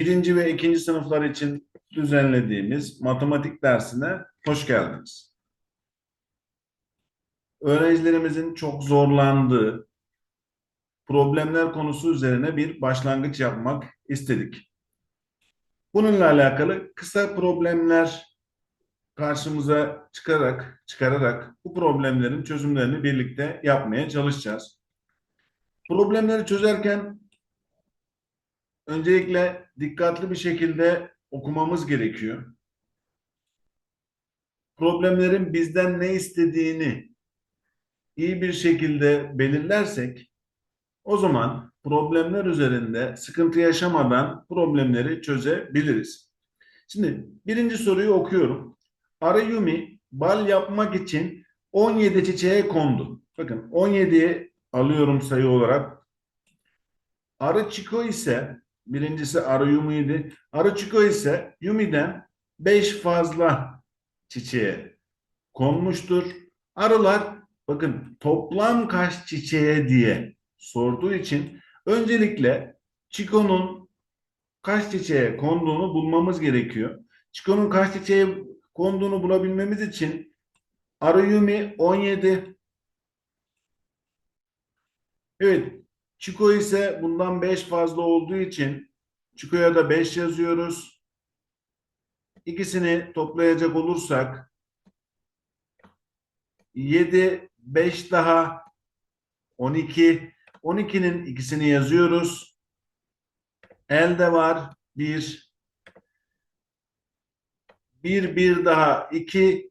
birinci ve ikinci sınıflar için düzenlediğimiz matematik dersine hoş geldiniz. Öğrencilerimizin çok zorlandığı problemler konusu üzerine bir başlangıç yapmak istedik. Bununla alakalı kısa problemler karşımıza çıkarak, çıkararak bu problemlerin çözümlerini birlikte yapmaya çalışacağız. Problemleri çözerken öncelikle dikkatli bir şekilde okumamız gerekiyor. Problemlerin bizden ne istediğini iyi bir şekilde belirlersek o zaman problemler üzerinde sıkıntı yaşamadan problemleri çözebiliriz. Şimdi birinci soruyu okuyorum. Arayumi bal yapmak için 17 çiçeğe kondu. Bakın 17'ye alıyorum sayı olarak. Arı Çiko ise birincisi Arı Yumi'ydi. Arı Çiko ise Yumi'den 5 fazla çiçeğe konmuştur. Arılar bakın toplam kaç çiçeğe diye sorduğu için öncelikle Çiko'nun kaç çiçeğe konduğunu bulmamız gerekiyor. Çiko'nun kaç çiçeğe konduğunu bulabilmemiz için Arıyumi 17 Evet Çiko ise bundan 5 fazla olduğu için Çiko'ya da 5 yazıyoruz. İkisini toplayacak olursak 7 5 daha 12 12'nin ikisini yazıyoruz. Elde var 1 1 1 daha 2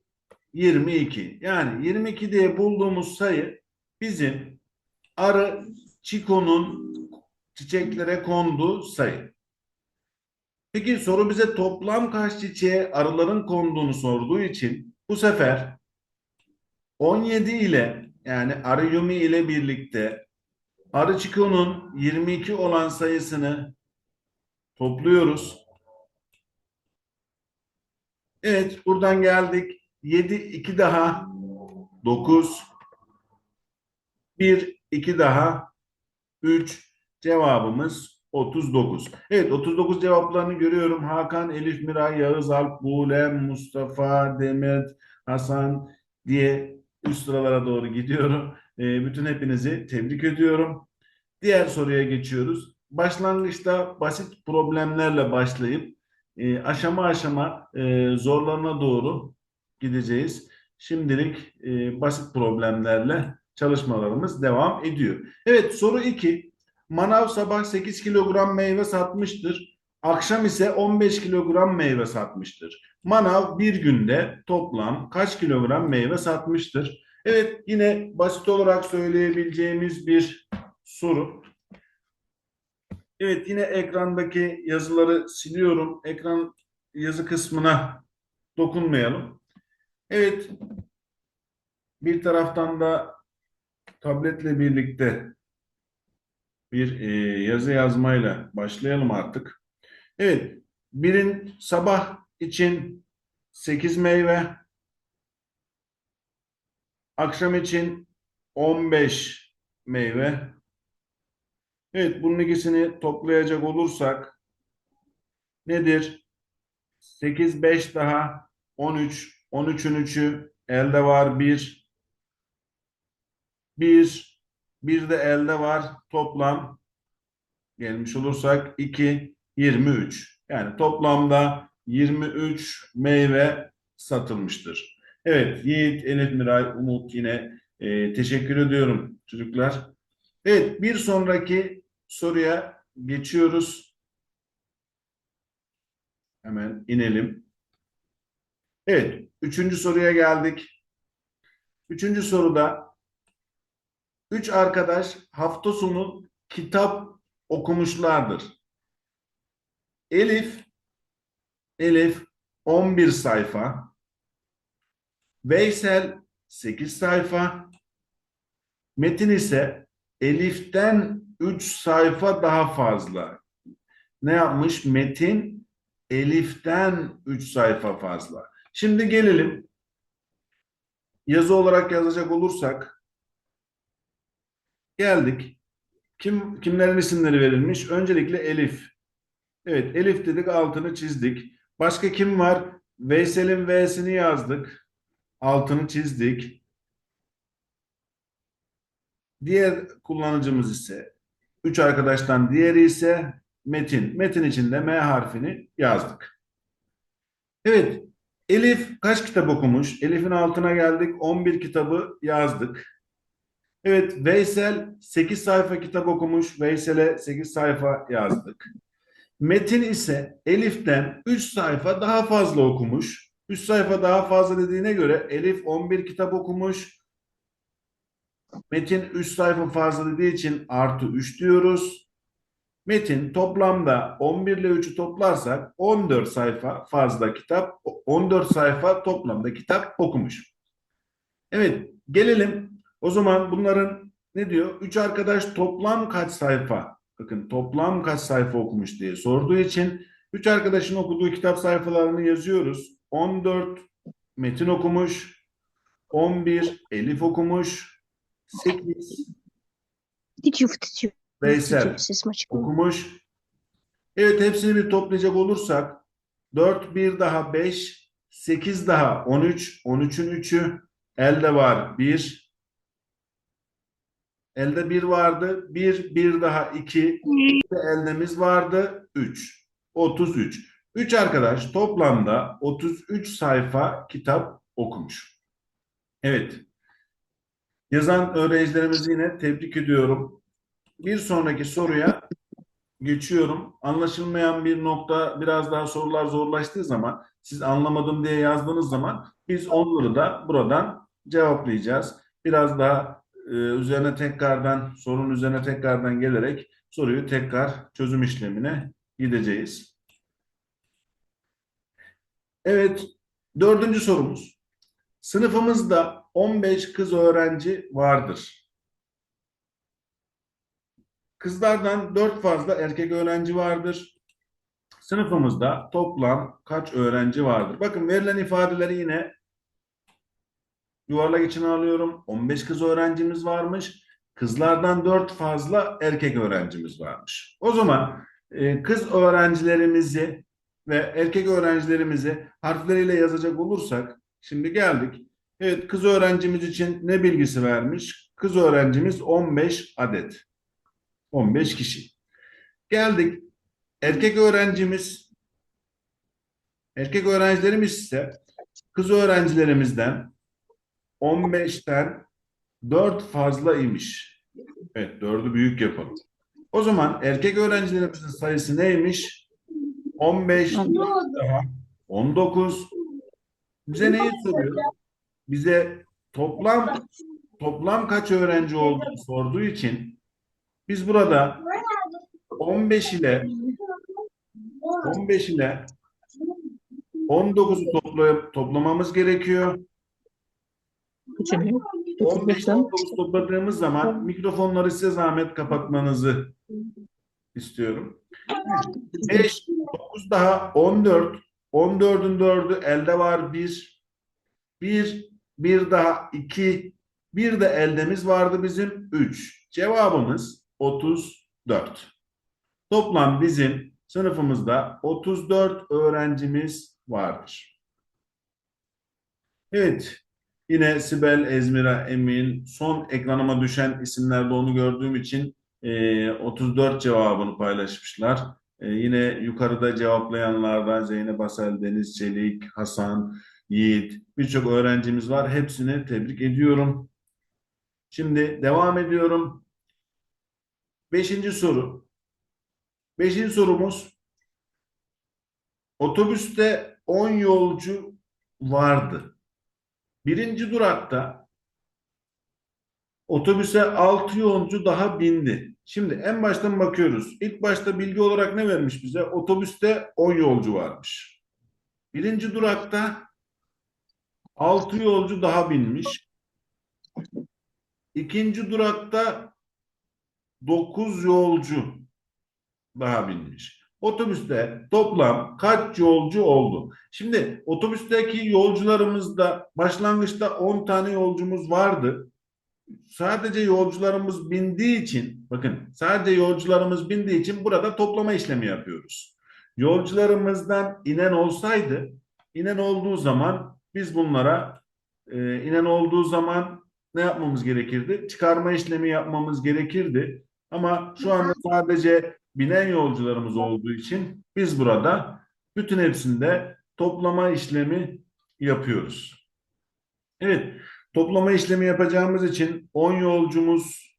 22. Yani 22 diye bulduğumuz sayı bizim arı çikonun çiçeklere konduğu sayı. Peki soru bize toplam kaç çiçeğe arıların konduğunu sorduğu için bu sefer 17 ile yani arı yumi ile birlikte arı çikonun 22 olan sayısını topluyoruz. Evet buradan geldik. 7 2 daha 9 1 2 daha 3 cevabımız 39. Evet 39 cevaplarını görüyorum. Hakan, Elif, Miray, Yağız, Alp, Buğlem, Mustafa, Demet, Hasan diye üst sıralara doğru gidiyorum. E, bütün hepinizi tebrik ediyorum. Diğer soruya geçiyoruz. Başlangıçta basit problemlerle başlayıp e, aşama aşama e, zorlarına doğru gideceğiz. Şimdilik e, basit problemlerle çalışmalarımız devam ediyor. Evet soru 2. Manav sabah 8 kilogram meyve satmıştır. Akşam ise 15 kilogram meyve satmıştır. Manav bir günde toplam kaç kilogram meyve satmıştır? Evet yine basit olarak söyleyebileceğimiz bir soru. Evet yine ekrandaki yazıları siliyorum. Ekran yazı kısmına dokunmayalım. Evet bir taraftan da tabletle birlikte bir e, yazı yazmayla başlayalım artık. Evet birin sabah için 8 meyve akşam için 15 meyve Evet bunun ikisini toplayacak olursak nedir? 8 5 daha 13 13'ün 3'ü elde var 1 1 bir de elde var toplam gelmiş olursak 2 23 yani toplamda 23 meyve satılmıştır. Evet Yiğit, Elif Miray, Umut yine e, teşekkür ediyorum çocuklar. Evet bir sonraki soruya geçiyoruz. Hemen inelim. Evet üçüncü soruya geldik. Üçüncü soruda üç arkadaş hafta sonu kitap okumuşlardır. Elif Elif 11 sayfa Veysel 8 sayfa Metin ise Elif'ten 3 sayfa daha fazla. Ne yapmış? Metin Elif'ten 3 sayfa fazla. Şimdi gelelim. Yazı olarak yazacak olursak geldik. Kim kimlerin isimleri verilmiş? Öncelikle Elif. Evet Elif dedik altını çizdik. Başka kim var? Veysel'in V'sini yazdık. Altını çizdik. Diğer kullanıcımız ise üç arkadaştan diğeri ise Metin. Metin için de M harfini yazdık. Evet. Elif kaç kitap okumuş? Elif'in altına geldik. 11 kitabı yazdık. Evet. Veysel 8 sayfa kitap okumuş. Veysel'e 8 sayfa yazdık. Metin ise Elif'ten 3 sayfa daha fazla okumuş. 3 sayfa daha fazla dediğine göre Elif 11 kitap okumuş. Metin 3 sayfa fazla dediği için artı 3 diyoruz. Metin toplamda 11 ile 3'ü toplarsak 14 sayfa fazla kitap, 14 sayfa toplamda kitap okumuş. Evet, gelelim. O zaman bunların ne diyor? Üç arkadaş toplam kaç sayfa? Bakın toplam kaç sayfa okumuş diye sorduğu için üç arkadaşın okuduğu kitap sayfalarını yazıyoruz. 14 Metin okumuş, 11 Elif okumuş, 8 Veysel okumuş. Evet hepsini bir toplayacak olursak 4 1 daha 5 8 daha 13 13'ün 3'ü elde var 1 elde 1 vardı 1 bir daha 2 eldemiz vardı 3 33 3 arkadaş toplamda 33 sayfa kitap okumuş. Evet. Yazan öğrencilerimizi yine tebrik ediyorum. Bir sonraki soruya geçiyorum. Anlaşılmayan bir nokta biraz daha sorular zorlaştığı zaman siz anlamadım diye yazdığınız zaman biz onları da buradan cevaplayacağız. Biraz daha üzerine tekrardan sorunun üzerine tekrardan gelerek soruyu tekrar çözüm işlemine gideceğiz. Evet, dördüncü sorumuz. Sınıfımızda 15 kız öğrenci vardır. Kızlardan 4 fazla erkek öğrenci vardır. Sınıfımızda toplam kaç öğrenci vardır? Bakın verilen ifadeleri yine yuvarlak içine alıyorum. 15 kız öğrencimiz varmış. Kızlardan 4 fazla erkek öğrencimiz varmış. O zaman e, kız öğrencilerimizi ve erkek öğrencilerimizi harfleriyle yazacak olursak şimdi geldik. Evet kız öğrencimiz için ne bilgisi vermiş? Kız öğrencimiz 15 adet. 15 kişi. Geldik. Erkek öğrencimiz erkek öğrencilerimiz ise kız öğrencilerimizden 15'ten 4 fazla imiş. Evet 4'ü büyük yapalım. O zaman erkek öğrencilerimizin sayısı neymiş? 15 daha 19. Bize neyi soruyor? Bize toplam toplam kaç öğrenci olduğunu sorduğu için biz burada 15 ile 15 ile 19'u toplayıp toplamamız gerekiyor. Üçünü. 15 dakikamızı topladığımız zaman mikrofonları size zahmet kapatmanızı istiyorum. 5, 9 daha 14. 14'ün 4'ü elde var 1. 1, 1 daha 2. Bir de eldemiz vardı bizim 3. Cevabımız 34. Toplam bizim sınıfımızda 34 öğrencimiz vardır. Evet, Yine Sibel, Ezmira, Emin son ekranıma düşen isimlerde onu gördüğüm için e, 34 cevabını paylaşmışlar. E, yine yukarıda cevaplayanlardan Zeynep Asel, Deniz Çelik, Hasan, Yiğit birçok öğrencimiz var. Hepsini tebrik ediyorum. Şimdi devam ediyorum. Beşinci soru. Beşinci sorumuz. Otobüste 10 yolcu vardı. Birinci durakta otobüse 6 yolcu daha bindi. Şimdi en baştan bakıyoruz. İlk başta bilgi olarak ne vermiş bize? Otobüste 10 yolcu varmış. Birinci durakta 6 yolcu daha binmiş. İkinci durakta 9 yolcu daha binmiş. Otobüste toplam kaç yolcu oldu? Şimdi otobüsteki yolcularımızda başlangıçta 10 tane yolcumuz vardı. Sadece yolcularımız bindiği için bakın sadece yolcularımız bindiği için burada toplama işlemi yapıyoruz. Yolcularımızdan inen olsaydı, inen olduğu zaman biz bunlara e, inen olduğu zaman ne yapmamız gerekirdi? Çıkarma işlemi yapmamız gerekirdi. Ama şu anda sadece binen yolcularımız olduğu için biz burada bütün hepsinde toplama işlemi yapıyoruz. Evet, toplama işlemi yapacağımız için 10 yolcumuz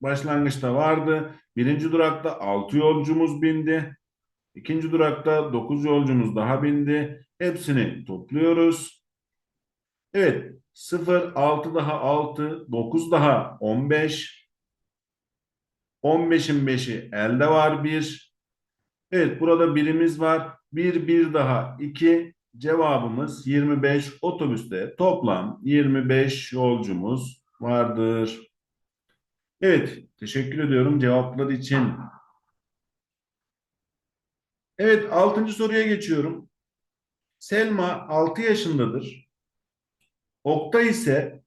başlangıçta vardı. Birinci durakta 6 yolcumuz bindi. İkinci durakta 9 yolcumuz daha bindi. Hepsini topluyoruz. Evet, 0, 6 daha 6, 9 daha 15. 15'in 5'i elde var 1. Evet, burada birimiz var. 1, 1 daha 2. Cevabımız 25. Otobüste toplam 25 yolcumuz vardır. Evet, teşekkür ediyorum cevaplar için. Evet, 6. soruya geçiyorum. Selma 6 yaşındadır. Oktay ise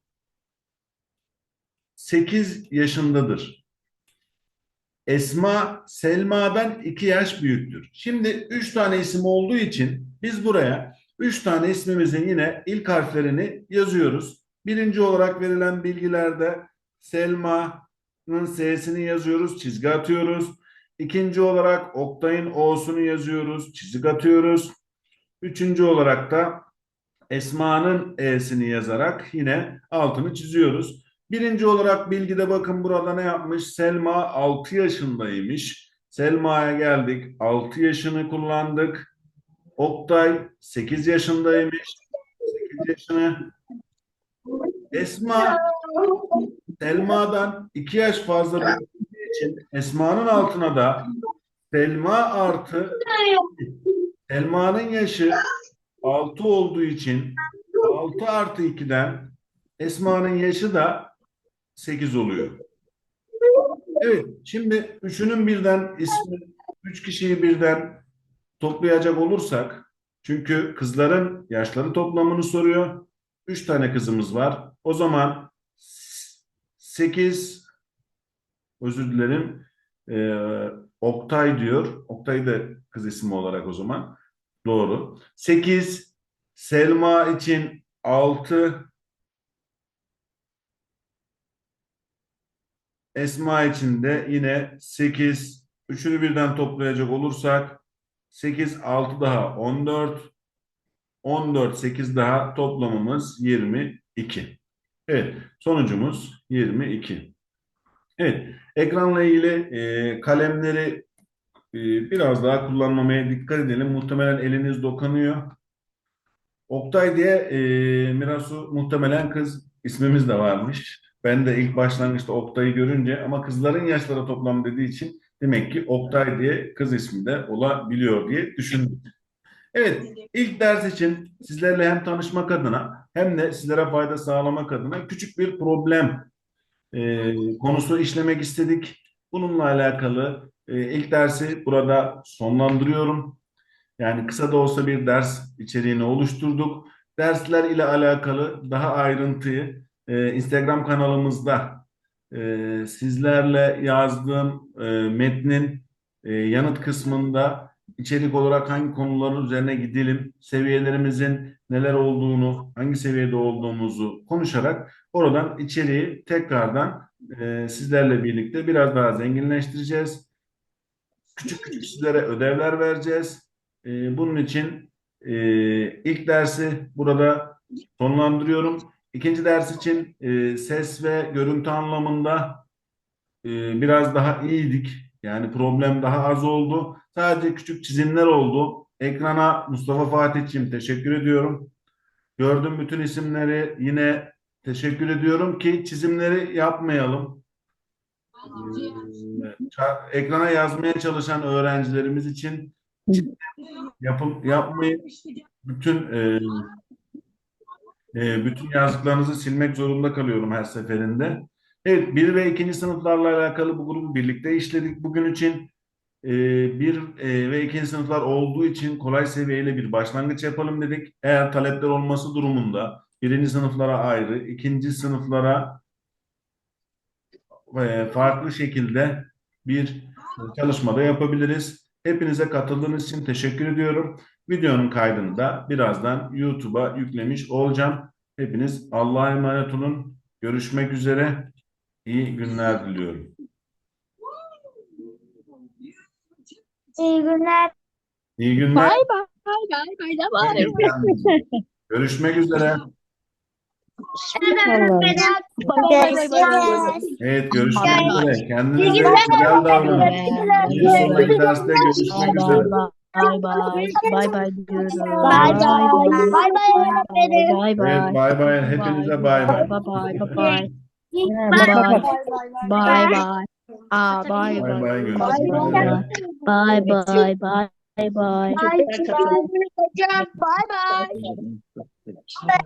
8 yaşındadır. Esma Selma'dan 2 yaş büyüktür. Şimdi 3 tane isim olduğu için biz buraya 3 tane ismimizin yine ilk harflerini yazıyoruz. Birinci olarak verilen bilgilerde Selma'nın S'sini yazıyoruz, çizgi atıyoruz. İkinci olarak Oktay'ın O'sunu yazıyoruz, çizik atıyoruz. Üçüncü olarak da Esma'nın E'sini yazarak yine altını çiziyoruz. Birinci olarak bilgide bakın burada ne yapmış? Selma 6 yaşındaymış. Selma'ya geldik. 6 yaşını kullandık. Oktay 8 yaşındaymış. 8 yaşını. Esma Selma'dan 2 yaş fazla büyüdüğü için Esma'nın altına da Selma artı Selma'nın yaşı 6 olduğu için 6 artı 2'den Esma'nın yaşı da 8 oluyor. Evet, şimdi üçünün birden ismi, üç kişiyi birden toplayacak olursak, çünkü kızların yaşları toplamını soruyor. Üç tane kızımız var. O zaman 8 özür dilerim ee, Oktay diyor. Oktay da kız ismi olarak o zaman. Doğru. 8 Selma için 6 Esma için de yine 8 üçünü birden toplayacak olursak 8 6 daha 14 14 8 daha toplamımız 22. Evet, sonucumuz 22. Evet, ekranla ilgili e, kalemleri e, biraz daha kullanmamaya dikkat edelim. Muhtemelen eliniz dokunuyor. Oktay diye e, Mirasu muhtemelen kız ismimiz de varmış. Ben de ilk başlangıçta Oktay'ı görünce ama kızların yaşları toplam dediği için demek ki Oktay diye kız ismi de olabiliyor diye düşündüm. Evet, ilk ders için sizlerle hem tanışmak adına hem de sizlere fayda sağlamak adına küçük bir problem e, konusu işlemek istedik. Bununla alakalı e, ilk dersi burada sonlandırıyorum. Yani kısa da olsa bir ders içeriğini oluşturduk. Dersler ile alakalı daha ayrıntıyı e, Instagram kanalımızda e, sizlerle yazdığım e, metnin e, yanıt kısmında içerik olarak hangi konuların üzerine gidelim, seviyelerimizin neler olduğunu, hangi seviyede olduğumuzu konuşarak oradan içeriği tekrardan e, sizlerle birlikte biraz daha zenginleştireceğiz. Küçük küçük sizlere ödevler vereceğiz. E, bunun için e, ilk dersi burada sonlandırıyorum. İkinci ders için e, ses ve görüntü anlamında e, biraz daha iyiydik. Yani problem daha az oldu. Sadece küçük çizimler oldu. Ekrana Mustafa Fatih'ciğim teşekkür ediyorum. Gördüm bütün isimleri yine teşekkür ediyorum ki çizimleri yapmayalım. Ee, ekrana yazmaya çalışan öğrencilerimiz için yapım, yapmayı bütün e, e, bütün yazdıklarınızı silmek zorunda kalıyorum her seferinde. Evet, bir ve ikinci sınıflarla alakalı bu grubu birlikte işledik bugün için. E, bir e, ve ikinci sınıflar olduğu için kolay seviyeyle bir başlangıç yapalım dedik. Eğer talepler olması durumunda birinci sınıflara ayrı, ikinci sınıflara e, farklı şekilde bir çalışmada yapabiliriz. Hepinize katıldığınız için teşekkür ediyorum. Videonun kaydını da birazdan YouTube'a yüklemiş olacağım. Hepiniz Allah'a emanet olun. Görüşmek üzere. İyi günler diliyorum. İyi günler. İyi günler. Bye bye. Bye bye. Bye bye. Görüşmek üzere. Evet, görüşmek üzere. Kendinize İyi güzel davranın. günler. Bir sonraki derste görüşmek üzere. Bye bye. Bye bye diyoruz. Bye bye. Bye bye öğretmenim. Bye bye. Evet, bay bay. Hepinize bay bay. Bye bye. Bye bye. Bye Bye. bye. Bye bye. Aa, bye Bay bye. bay. Bye üzere. Bye bye. Bye bye. Bye bye. Bye bye.